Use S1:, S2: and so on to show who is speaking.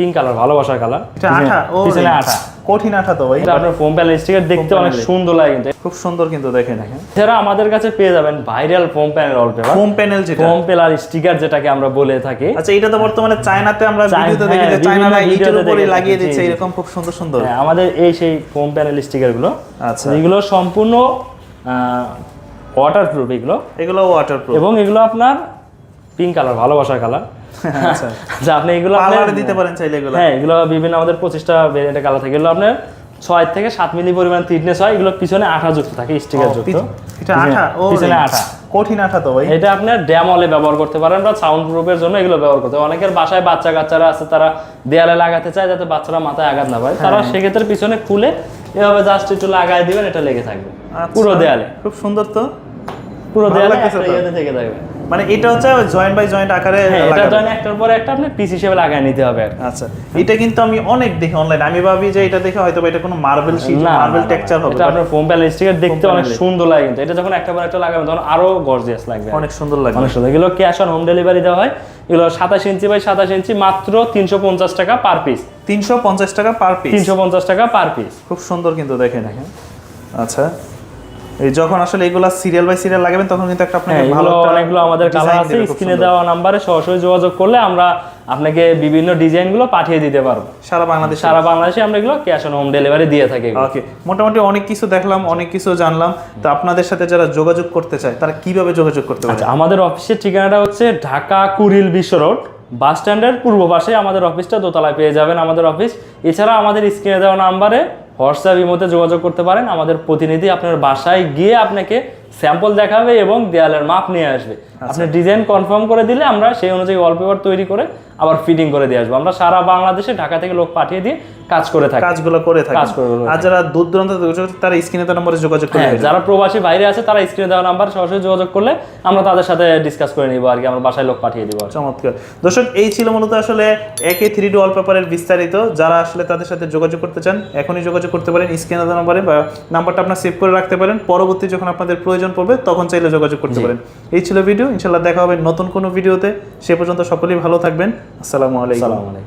S1: Pink colour ভালোবাসার colour
S2: এটা আঠা? ও
S1: পিছনে আঠা।
S2: কঠিন আঠা তো ভাই।
S1: আপনার ফোম প্যানেল স্টিকার দেখতে অনেক সুন্দর লাগে কিন্তু।
S2: খুব সুন্দর কিন্তু দেখে দেখেন
S1: এছাড়া আমাদের কাছে পেয়ে যাবেন viral foam panel wallpaper
S2: foam panel যেটা।
S1: ফোম প্যানেল স্টিকার যেটাকে আমরা বলে থাকি।
S2: আচ্ছা এটা তো বর্তমানে চায়নাতে আমরা ভিডিওতে দেখি যে চায়নারা ইটের উপরে লাগিয়ে দিচ্ছে। এরকম খুব সুন্দর সুন্দর।
S1: হ্যাঁ, আমাদের এই সেই ফোম প্যানেল স্টিকারগুলো।
S2: আচ্ছা।
S1: এগুলো সম্পূর্ণ ওয়াটার প্রুফ এগুলো।
S2: এগুলো ওয়াটারপ্রুফ
S1: এবং এগুলো আপনার পিঙ্ক কালার ভালোবাসার কালার
S2: আচ্ছা।
S1: আচ্ছা আপনি এগুলো
S2: দিতে পারেন চাইলে এগুলো।
S1: হ্যাঁ এগুলো বিভিন্ন আমাদের পঁচিশটা ভেরিয়েন্টের কালার থাকে। এগুলো আপনার ছয় থেকে সাত মিলি পরিমাণ থিকনেস হয়। এগুলো পিছনে আঠা যুক্ত থাকে স্টিকার যুক্ত।
S2: এটা আঠা? ও
S1: পিছনে আঠা।
S2: কঠিন আঠা তো ভাই।
S1: এটা আপনার ড্যামলে ব্যবহার করতে পারেন বা সাউন্ড প্রুফের জন্য এগুলো ব্যবহার করতে অনেকের বাসায় বাচ্চা কাচ্চারা আছে তারা দেয়ালে লাগাতে চায় যাতে বাচ্চারা মাথায় আঘাত না পায়। তারা
S2: হ্যাঁ।
S1: সেক্ষেত্রে পিছনে খুলে এভাবে জাস্ট একটু লাগাই দিবেন এটা লেগে থাকবে।
S2: আচ্ছা,
S1: পুরো দেয়ালে।
S2: খুব সুন্দর তো।
S1: পুরো দেয়ালে থেকে থাকবে।
S2: মানে এটা হচ্ছে জয়েন্ট বাই জয়েন্ট আকারে
S1: হ্যাঁ এটা। ধরেন একটার পরে একটা আপনি পিস হিসেবে লাগাই নিতে হবে
S2: আচ্ছা এটা কিন্তু আমি অনেক দেখি অনলাইন আমি ভাবি যে এটা দেখে হয়তো এটা কোনো মার্বেল শীট মার্বেল টেক্সচার হবে
S1: এটা আপনার ফোম প্যানেল স্টিকার দেখতে অনেক সুন্দর লাগে কিন্তু। এটা যখন একটা পর একটা লাগাবেন তখন আরও গর্জিয়াস লাগবে।
S2: অনেক সুন্দর লাগে
S1: অনেক সুন্দর। এগুলো ক্যাশ অন হোম ডেলিভারি দেওয়া হয়। এগুলো সাতাশ ইঞ্চি বাই সাতাশ ইঞ্চি মাত্র তিনশো পঞ্চাশ টাকা পার পিস
S2: তিনশো পঞ্চাশ টাকা পার পিস
S1: তিনশো পঞ্চাশ টাকা পার পিস
S2: খুব সুন্দর কিন্তু দেখে দেখেন। আচ্ছা যখন আসলে এগুলা সিরিয়াল বাই সিরিয়াল লাগাবেন তখন কিন্তু একটা আপনাকে
S1: হ্যাঁ
S2: ভালো
S1: অনেকগুলো আমাদের কালার আছে স্ক্রিনে দেওয়া নাম্বারে সরাসরি যোগাযোগ করলে আমরা আপনাকে বিভিন্ন ডিজাইনগুলো পাঠিয়ে দিতে পারব।
S2: সারা বাংলাদেশে।
S1: সারা বাংলাদেশে আমরা এগুলো ক্যাশ অন হোম ডেলিভারি দিয়ে থাকি
S2: ওকে মোটামুটি অনেক কিছু দেখলাম অনেক কিছু জানলাম। তো আপনাদের সাথে যারা যোগাযোগ করতে চায় তারা কীভাবে যোগাযোগ করতে পারে?
S1: আচ্ছা আমাদের অফিসের ঠিকানাটা হচ্ছে ঢাকা কুড়িল বিশ্ব রোড বাস স্ট্যান্ডের পূর্ব পাশে আমাদের অফিসটা দোতলায় পেয়ে যাবেন আমাদের অফিস এছাড়া আমাদের স্ক্রিনে দেওয়া নাম্বারে হোয়াটসঅ্যাপ ইমোতে যোগাযোগ করতে পারেন। আমাদের প্রতিনিধি আপনার বাসায় গিয়ে আপনাকে স্যাম্পল দেখাবে এবং দেয়ালের মাপ নিয়ে আসবে। আপনি ডিজাইন কনফার্ম করে দিলে আমরা সেই অনুযায়ী ওয়ালপেপার তৈরি করে আবার ফিটিং করে দিয়ে আসব। আমরা সারা বাংলাদেশে ঢাকা থেকে লোক পাঠিয়ে দিয়ে কাজ করে থাকি।
S2: কাজগুলো করে থাকে।
S1: কাজ করে
S2: আর যারা দূর দূরান্ত তারা স্ক্রিনে তো নম্বরে যোগাযোগ করে
S1: হ্যাঁ যারা প্রবাসী বাইরে আছে তারা স্ক্রিনে দেওয়া নাম্বার সরাসরি যোগাযোগ করলে আমরা তাদের সাথে ডিসকাস করে নিবো আর কি আমরা বাসায় লোক পাঠিয়ে দিব
S2: চমৎকার। দর্শক এই ছিল মূলত আসলে একে থ্রি ডি ওয়ালপেপারের বিস্তারিত। যারা আসলে তাদের সাথে যোগাযোগ করতে চান এখনই যোগাযোগ করতে পারেন স্ক্রিনে দেওয়া নম্বরে বা নাম্বারটা আপনার সেভ করে রাখতে পারেন। পরবর্তী যখন আপনাদের প্রয়োজন পড়বে তখন চাইলে যোগাযোগ করতে পারেন। এই ছিল ভিডিও ইনশাল্লাহ দেখা হবে নতুন কোনো ভিডিওতে সে পর্যন্ত সকলেই ভালো থাকবেন।
S1: আসসালামু আলাইকুম।